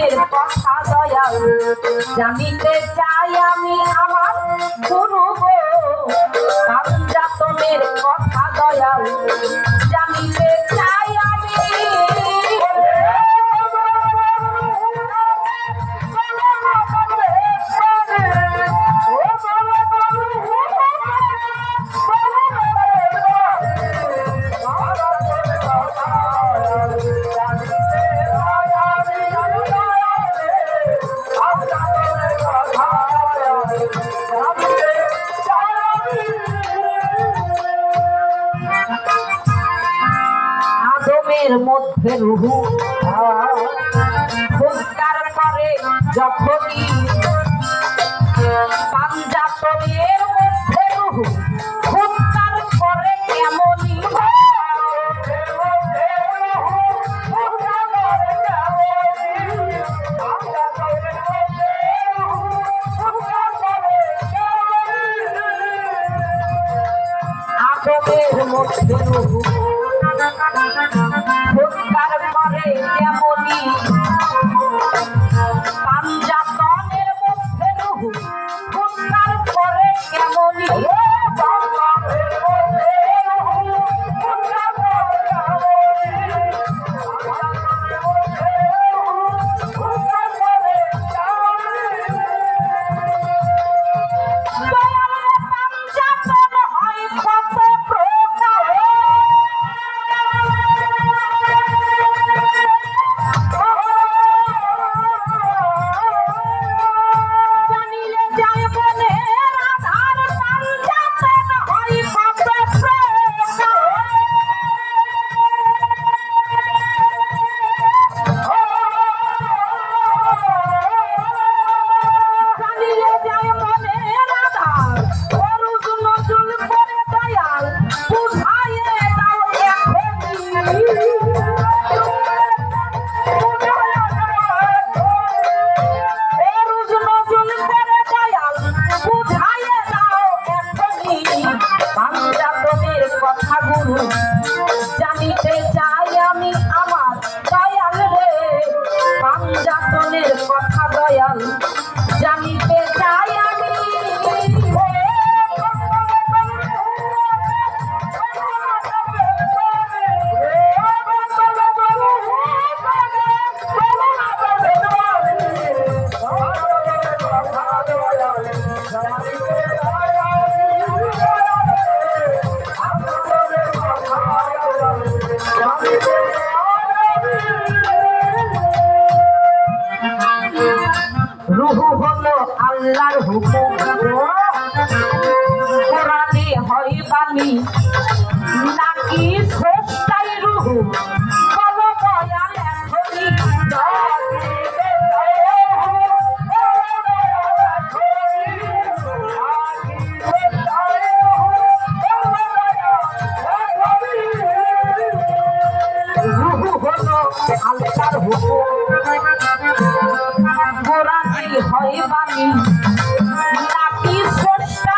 মনের কথা দয়াল। জানিতে চাই আমি আমার গুরু গো কারণ জাতনের কথা দয়াল। আদমের মধ্যে রুহু ফুৎকার করে যখনই পাঞ্জাতনের আদমের মধ্যে ফুৎকার করে কেমনই পাঞ্জাতনের কথা দয়াল হলো আল্লাহর হুকুম। কোরআনে হয় বাণী নাকি স্রষ্টাই রুহু? আল্লাহর হুকুম। বাণী নাকি স্রষ্টা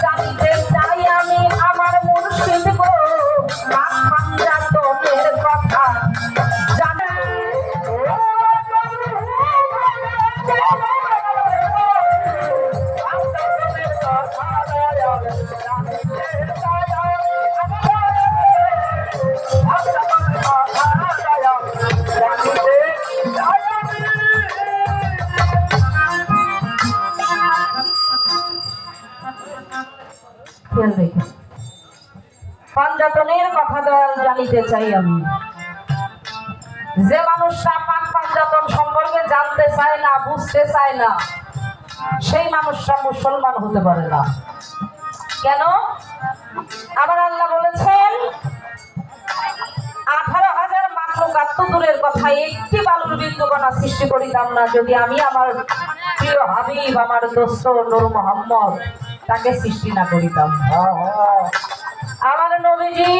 জানিতে পাঞ্জাতনের কথা জানিতে চাই আমি। যে মানুষরা পাক পাঞ্জাতন সম্পর্কে জানতে চায় না, বুঝতে চায় না, সেই মানুষটা মুসলমান হতে পারে না। কেন? আমার আল্লাহ বলেছেন, আঠারো হাজার মাত্র তো দূরের কথা একটি বালুর বিন্দুকণা সৃষ্টি করিতাম না, যদি আমি আমার প্রিয় হাবিব, আমার দোস্ত নূর মোহাম্মদ তাকে সৃষ্টি না করিতাম। আমার নবীজি